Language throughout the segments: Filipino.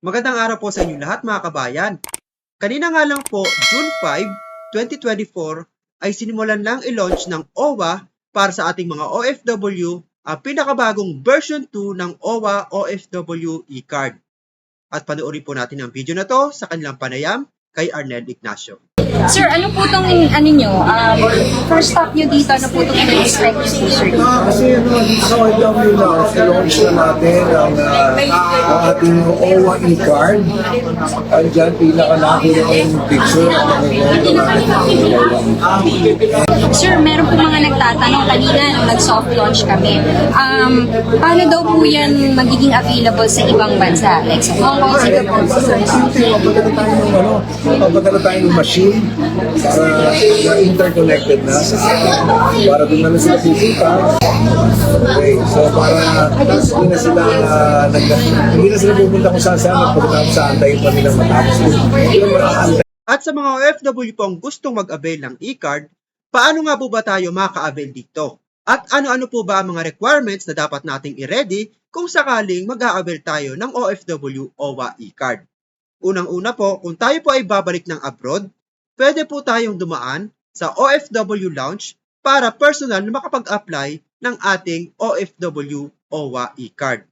Magandang araw po sa inyo lahat mga kabayan. Kanina nga lang po, June 5, 2024, ay sinimulan lang i-launch ng OWA para sa ating mga OFW ang pinakabagong version 2 ng OWA OFW e-card. At panoorin po natin ang video na to sa kanilang panayam kay Arnel Ignacio. Sir, ano po itong ano nyo? Um, first stop nyo dito, ano po itong in-expect nyo po, sir? Ah, kasi ano, dito sa OFW na, launch na natin ang, uh, ating OWA e-card. Andyan, pinakalaki na yung picture. Sir, meron po mga nagtatanong kanina nung nag-soft launch kami. Um, paano daw po yan magiging available sa ibang bansa? Like sa Hong Kong, Singapore, Simple, mapadala tayo ng ano, mapadala tayo ng machine para na interconnected na para doon naman sila pupunta. Okay, so para hindi na sila uh, nag, hindi na sila pupunta kung saan saan pagkatapos sa antayin pa nilang matapos. At sa mga OFW pong gustong mag-avail ng e-card, paano nga po ba tayo maka-avail dito? At ano-ano po ba ang mga requirements na dapat nating i-ready kung sakaling mag-a-avail tayo ng OFW OWA e-card? Unang-una po, kung tayo po ay babalik ng abroad, pwede po tayong dumaan sa OFW Lounge para personal na makapag-apply ng ating OFW OWA e-card.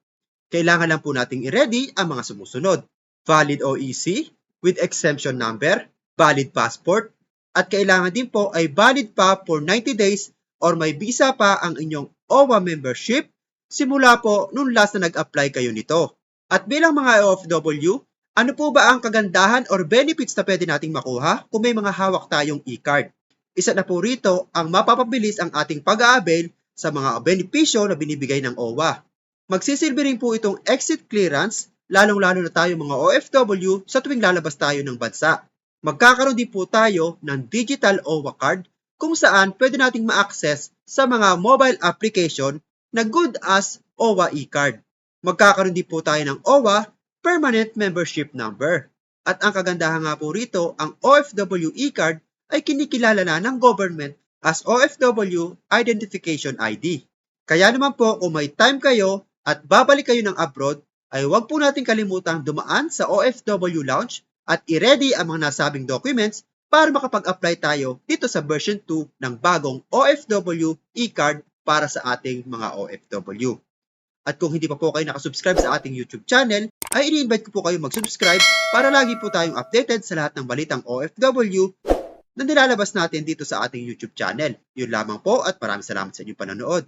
Kailangan lang po nating i-ready ang mga sumusunod. Valid OEC, with exemption number, valid passport, at kailangan din po ay valid pa for 90 days or may visa pa ang inyong OWA membership simula po nung last na nag-apply kayo nito. At bilang mga OFW, ano po ba ang kagandahan or benefits na pwede nating makuha kung may mga hawak tayong e-card? Isa na po rito ang mapapabilis ang ating pag-aabil sa mga benepisyo na binibigay ng OWA. Magsisilbi rin po itong exit clearance lalong-lalo na tayo mga OFW sa tuwing lalabas tayo ng bansa. Magkakaroon din po tayo ng digital OWA card kung saan pwede nating ma-access sa mga mobile application na good as OWA e-card. Magkakaroon din po tayo ng OWA permanent membership number. At ang kagandahan nga po rito, ang OFW e-card ay kinikilala na ng government as OFW Identification ID. Kaya naman po kung may time kayo at babalik kayo ng abroad, ay huwag po natin kalimutang dumaan sa OFW Lounge at i-ready ang mga nasabing documents para makapag-apply tayo dito sa version 2 ng bagong OFW e-card para sa ating mga OFW. At kung hindi pa po kayo nakasubscribe sa ating YouTube channel, ay ini-invite ko po kayo mag-subscribe para lagi po tayong updated sa lahat ng balitang OFW na nilalabas natin dito sa ating YouTube channel. Yun lamang po at maraming salamat sa inyong panonood.